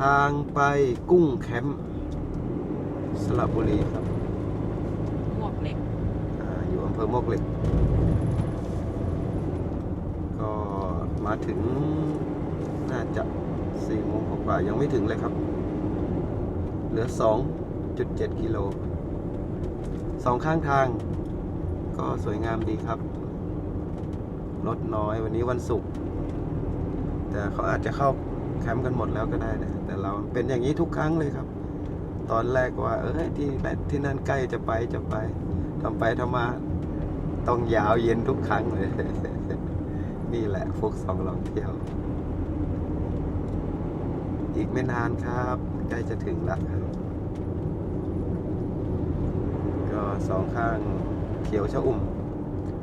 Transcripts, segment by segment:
ทางไปกุ้งแคมป์สระบุรีครับหมวกเหล็กอาอยู่อำเภอมวกเหล็ก ก็มาถึงน่าจะสี่โมงกว่าๆยังไม่ถึงเลยครับ เหลือ 2.7 กิโลสองข้างทาง ก็สวยงามดีครับ รถน้อยวันนี้วันศุกร์แต่เขาอาจจะเข้า แคมป์กันหมดแล้วก็ได้นะแต่เราเป็นอย่างนี้ทุกครั้งเลยครับ ตอนแรกว่า เออที่นที่นั่นใกล้จะไปจะไปทำไปทำมาต้องยาวเย็นทุกครั้งเลย นี่แหละพวกสองลองเที่ยว อีกไม่นานครับใกล้จะถึงละก็สองข้างเขียวชะอุ่ม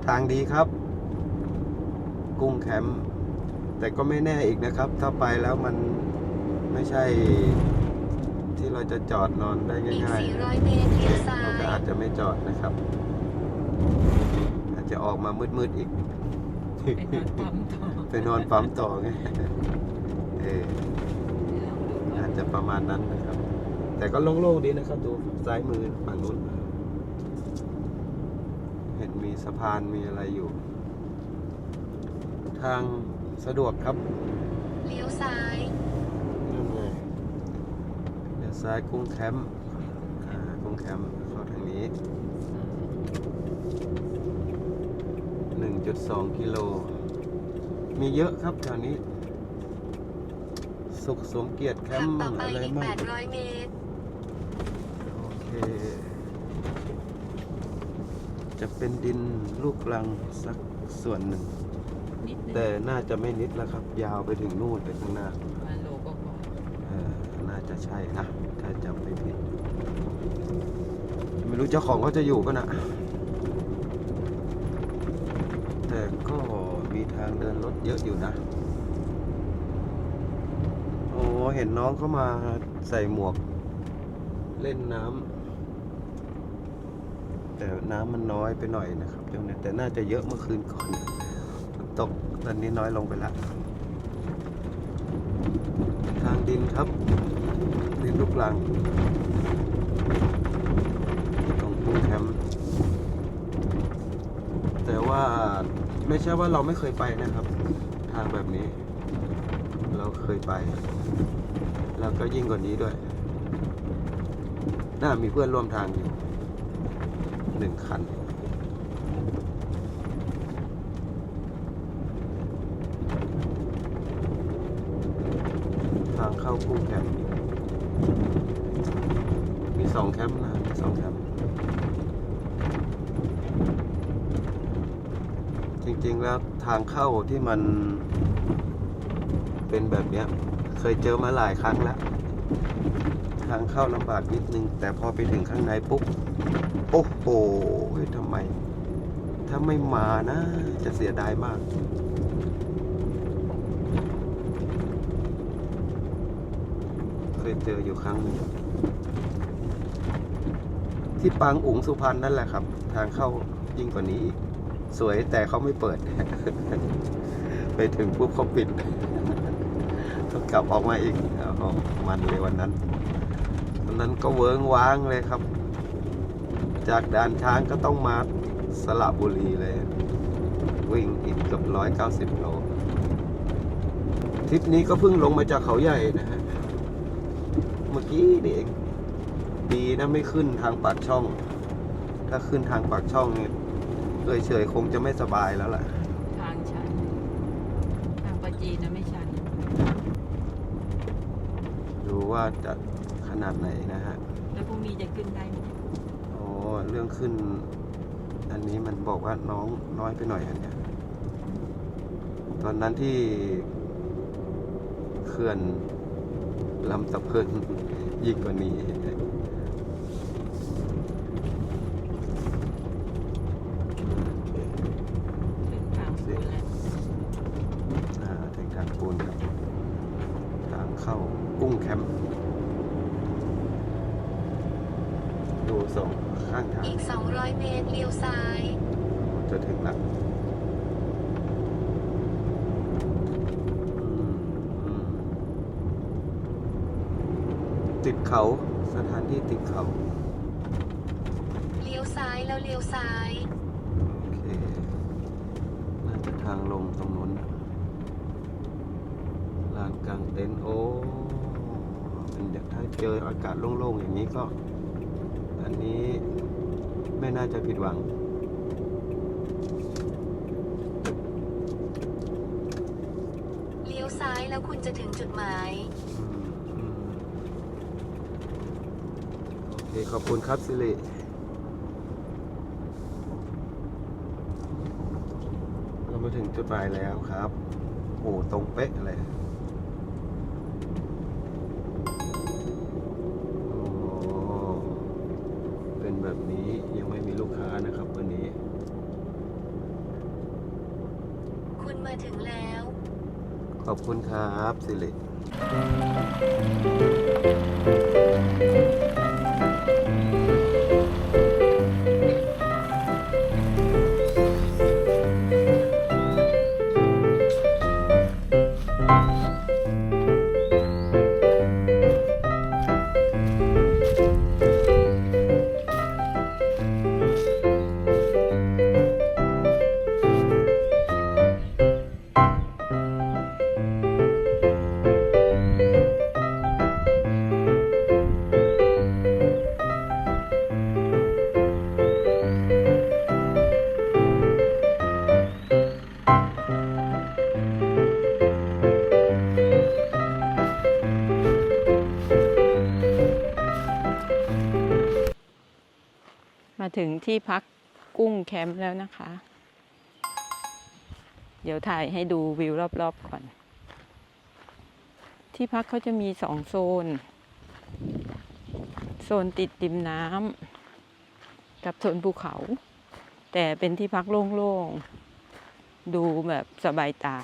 ทางดีครับ กุ้งแคมป์ แต่ก็ไม่แน่อีกนะครับ ถ้าไปแล้วมันไม่ใช่ที่เราจะจอดนอนได้อีกง่ายๆ400 เมตรเลี้ยวซ้าเราก็ย อาจจะไม่จอดนะครับ อาจจะออกมามืดๆอีก ไปนอนปั๊มต่อไปนอนปั๊มต่อไงเออลองดูก่ออานจจะประมาณนั้นนะครับ แต่ก็โล่งๆดีนะครับ ดูซ้ายมือฝั่งนู้น เห็นมีสะพานมีอะไรอยู่ ทาง สะดวกครับเลี้ยวซ้ายนั่นไงเดี๋ยวซ้ายกุ้งแคมป์อ่ากุ้งแคมป์เข้าทางนี้ 1.2 กิโล มีเยอะครับแถวนี้ สุขสมเกียรติแคขัมบป์ต่อมั่งไปอะไรอีกมั่ง800 เมตร โอเค จะเป็นดินลูกรังสักส่วนหนึ่ง นิดนึงแต่น่าจะไม่นิดแล้วครับ ยาวไปถึงนู่นไปข้างหน้าประมาณโลก็กว่าเออน่าจะใช่นะถ้าจำไม่ผิดไม่รู้เจ้าของเขาจะอยู่ก็นะ แต่ก็มีทางเดินรถเยอะอยู่นะ โอ้เห็นน้องเขามาใส่หมวก เล่นน้ำแต่น้ำมันน้อยไปหน่อยนะครับช่วงนี้แต่น่าจะเยอะเมื่อคืนก่อนฝน ตกตอนนี้น้อยลงไปแล้ว ทางดินครับ ดินลูกลังตรงกุ้งแคมป์แต่ว่าไม่ใช่ว่าเราไม่เคยไปนะครับ ทางแบบนี้ เราเคยไป แล้วก็ยิ่งกว่านี้ด้วย น่ามีเพื่อนร่วมทางอยู่หนึ่งคัน ทาง เข้ากุ้งแคมป์มีสองแคมป์นะสองแคมป์จริงๆแล้วทางเข้าที่มันเป็นแบบเนี้ยเคยเจอมาหลายครั้งแล้ว ทางเข้าลำบากนิดนึง แต่พอไปถึงข้างในปุ๊บ โอ้โหเฮ้ยทำไม ถ้าไม่มานะ จะเสียดายมาก เค ยเจออยู่ครั้งหนึ่งที่ปางอุ๋งสุพรรณนั่นแหละครับ ทางเข้ายิ่งกว่านี้ สวยแต่เขาไม่เปิด ไปถึงปุ๊บเขาปิดต้องกลับออกมาอีกอมันเลยวันนั้น วันนั้นก็เวิ้งว้างเลยครับ จากด่านช้างก็ต้องมาสระบุรีเลย วิ่งอีกเกือบร้อยเก้าสิบโลทริปนี้ก็เพิ่งลงมาจากเขาใหญ่นะฮะ มื่อกี้นี่เองดีนะไม่ขึ้นทางปากช่อง ถ้าขึ้นทางปากช่องเนี่ยเอยเฉยคงจะไม่สบายแล้วล่ะ ทางชัน ทางปาจีนนะไม่ชัน ดูว่าจะขนาดไหนนะฮะ แล้วพรุ่งนี้จะขึ้นได้ไหมโอ้เรื่องขึ้น อันนี้มันบอกว่าน้องน้อยไปหน่อยอันเนี้ยตอนนั้นที่เขื่อน ลำตะเพินยิ่งกว่านี้ขึ้นทางปูนแล้วอ่าถึงทางปูนครับ ทางเข้ากุ้งแคมป์ดูสองข้างทาง อีก 200 เมตรเลี้ยวซ้าย จะถึงละอืมอืม ติดเขาสถานที่ติดเขาเลี้ยวซ้ายแล้วเลี้ยวซ้าย โอเคน่าจะทางลงตรงนู้นลานกลางเต็นท์โอ้เป็นเดี๋ยวถ้าเจออากาศโล่งๆอย่างนี้ก็ อันนี้ไม่น่าจะผิดหวัง เลี้ยวซ้ายแล้วคุณจะถึงจุดหมาย อืม โอเคขอบคุณครับสิริเรามาถึงจุดหมายแล้วครับโอ้ตรงเป๊ะเลยโอ้เป็นแบบนี้ยังไม่มีลูกค้านะครับวันนี้ คุณมาถึงแล้ว ขอบคุณครับสิริ มาถึงที่พักกุ้งแคมป์แล้วนะคะ เดี๋ยวถ่ายให้ดูวิวรอบๆก่อน ที่พักเขาจะมีสองโซน โซนติดริมน้ำกับโซนภูเขา แต่เป็นที่พักโล่งๆ ดูแบบสบายตา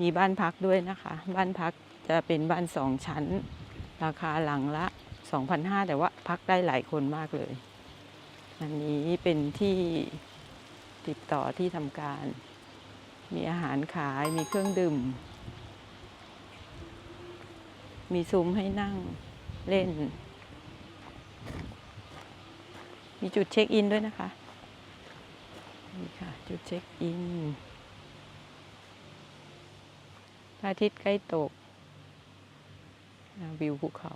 มีบ้านพักด้วยนะคะ บ้านพักจะเป็นบ้านสองชั้น ราคาหลังละ 2,500 แต่ว่าพักได้หลายคนมากเลย อันนี้เป็นที่ติดต่อที่ทำการ มีอาหารขาย มีเครื่องดื่ม มีซุ้มให้นั่งเล่น มีจุดเช็คอินด้วยนะคะ นี่ค่ะ จุดเช็คอินพระอาทิตย์ใกล้ตก วิวภูเขา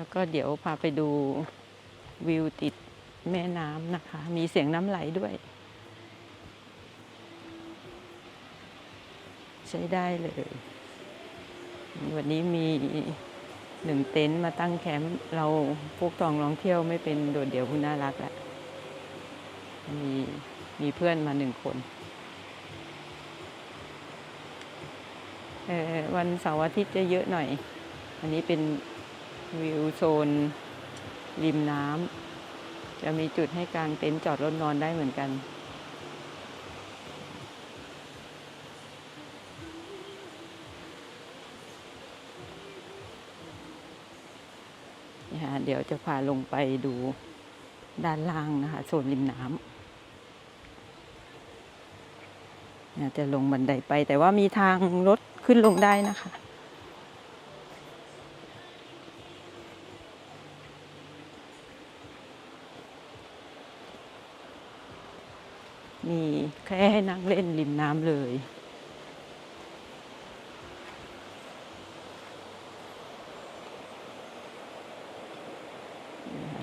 แล้วก็เดี๋ยวพาไปดูวิวติดแม่น้ำนะคะ มีเสียงน้ำไหลด้วย ใช้ได้เลย วันนี้มีหนึ่งเต็นท์มาตั้งแคมป์เราพวกตองร้องเที่ยวไม่เป็นโดดเดี่ยวผู้น่ารักแหล้วมีมีเพื่อนมาหนึ่งคนเอ่วันเสาร์อาทิตย์จะเยอะหน่อย อันนี้เป็น วิวโซน ริมน้ำจะมีจุดให้กางเต็นท์จอดรถนอนได้เหมือนกันนะคะเดี๋ยวจะพาลงไปดูด้านล่างนะคะโซนริมน้ำจะลงบันไดไปแต่ว่ามีทางรถขึ้นลงได้นะคะ มีแค่ให้นั่งเล่นริมน้ำเลย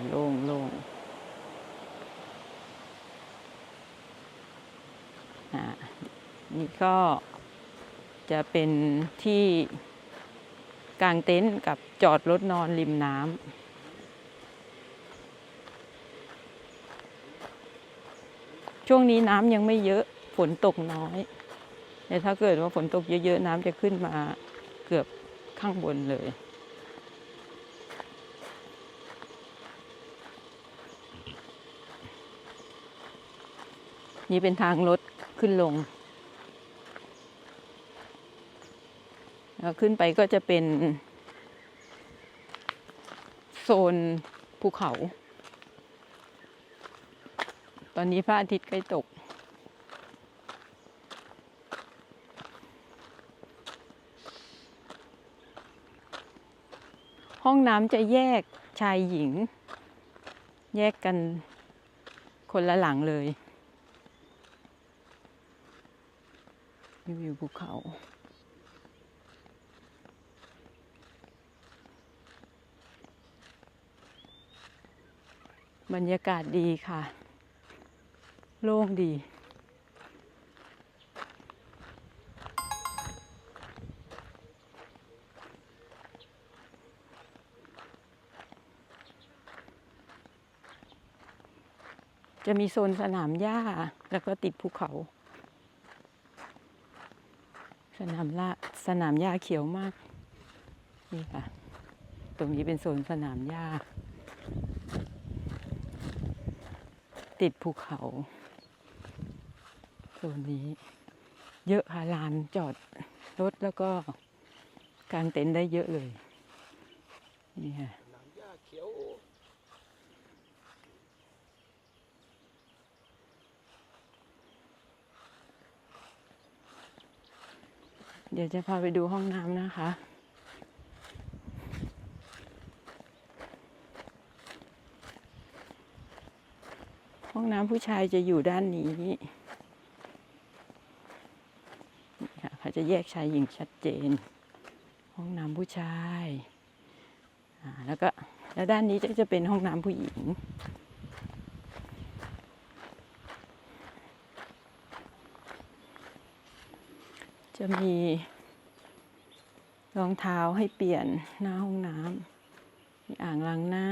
โล่งโล่งนี่ก็จะเป็นที่กางเต็นท์กับจอดรถนอนริมน้ำ ช่วงนี้น้ำยังไม่เยอะฝนตกน้อยแต่ถ้าเกิดว่าฝนตกเยอะๆน้ำจะขึ้นมาเกือบข้างบนเลยนี่เป็นทางรถขึ้นลงแล้วขึ้นไปก็จะเป็น โซนภูเขา ตอนนี้พระอาทิตย์ใกล้ตก ห้องน้ำจะแยกชายหญิง แยกกันคนละหลังเลยวิวภูเขาบรรยากาศดีค่ะ โล่งดี จะมีโซนสนามหญ้า แล้วก็ติดภูเขา สนามละสนามหญ้าเขียวมาก นี่ค่ะ ตรงนี้เป็นโซนสนามหญ้า ติดภูเขา โซนนี้ เยอะค่ะลานจอดรถแล้วก็กางเต็นท์ได้เยอะเลย นี่ค่ะน้ำหญ้าเขียเดี๋ยวจะพาไปดูห้องน้ำนะคะ ห้องน้ำผู้ชายจะอยู่ด้านนี้นี่ค่ะเขา จะแยกชายหญิงชัดเจน ห้องน้ำผู้ชายอ่าแล้วก็แล้วด้านนี้ก็จะเป็นห้องน้ำผู้หญิง จะมีรองเท้าให้เปลี่ยนหน้าห้องน้ำมีอ่างล้างหน้า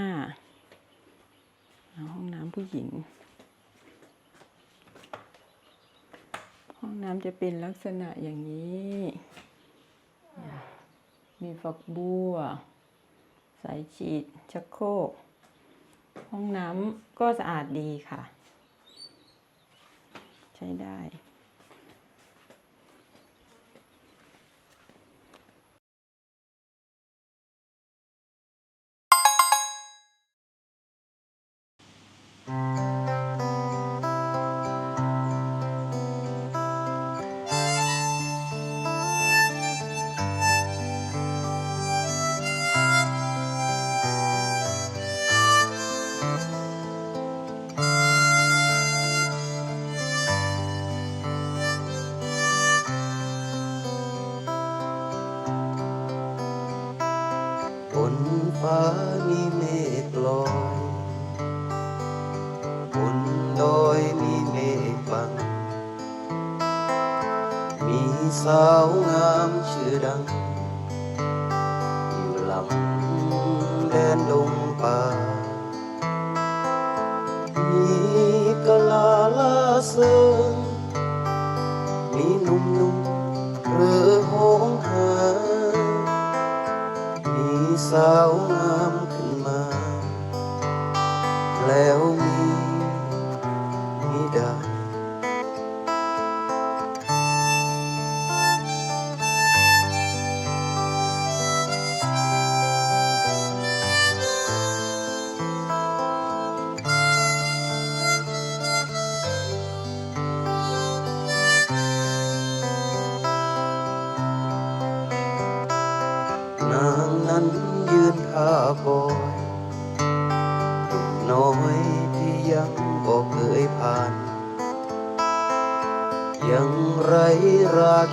อ่าห้องน้ำผู้หญิง ห้อง น้ำจะเป็นลักษณะอย่างนี้ มีฝักบัว สายฉีด ชักโครก ห้องน้ำก็สะอาดดีค่ะ ใช้ได้ ลาเซิงมีหนุ่มนุ่มเรือหงหามีสาว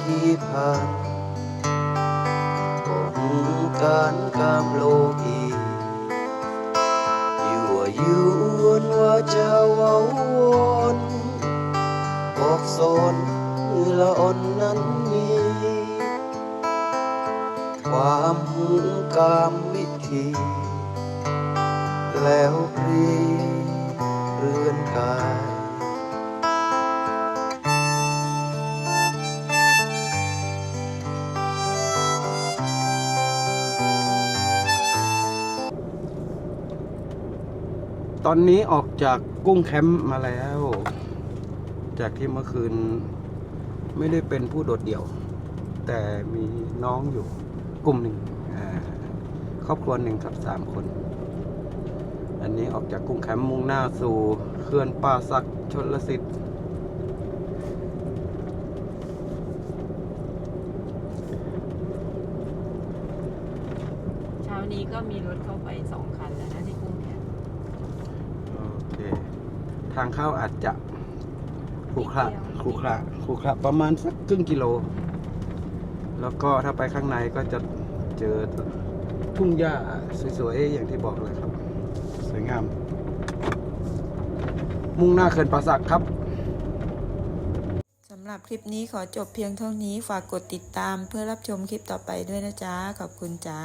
ราคีผ่านก่อนการกามโลกีอยู่ยวนว่าจะว้าวอนบอกสอนละอ่อนนั้นมีความหูกามวิธี แล้วพรี ตอนนี้ออกจากกุ้งแคมป์มาแล้ว จากที่เมื่อคืน ไม่ได้เป็นผู้โดดเดี่ยว แต่มีน้องอยู่กลุ่มหนึ่งครอบครัวหนึ่งครับสามคน อันนี้ออกจากกุ้งแคมป์มุ่งหน้าสู่เขื่อนป่าสักชนลสิทธิ์ เช้านี้ ก็มีรถเข้าไปสองคันแล้วนะที่กรุงเทพ โอเค ทางเข้าอาจจะขรุขระขรุขระขรุขระประมาณสักครึ่งกิโล แล้วก็ถ้าไปข้างในก็จะเจอทุ่งหญ้าสวยๆอย่างที่บอกเลยครับ สวยงาม มุ่งหน้าเขื่อนป่าสักครับสำหรับคลิปนี้ขอจบเพียงเท่านี้ฝากกดติดตามเพื่อรับชมคลิปต่อไปด้วยนะจ๊ะ ขอบคุณจ้า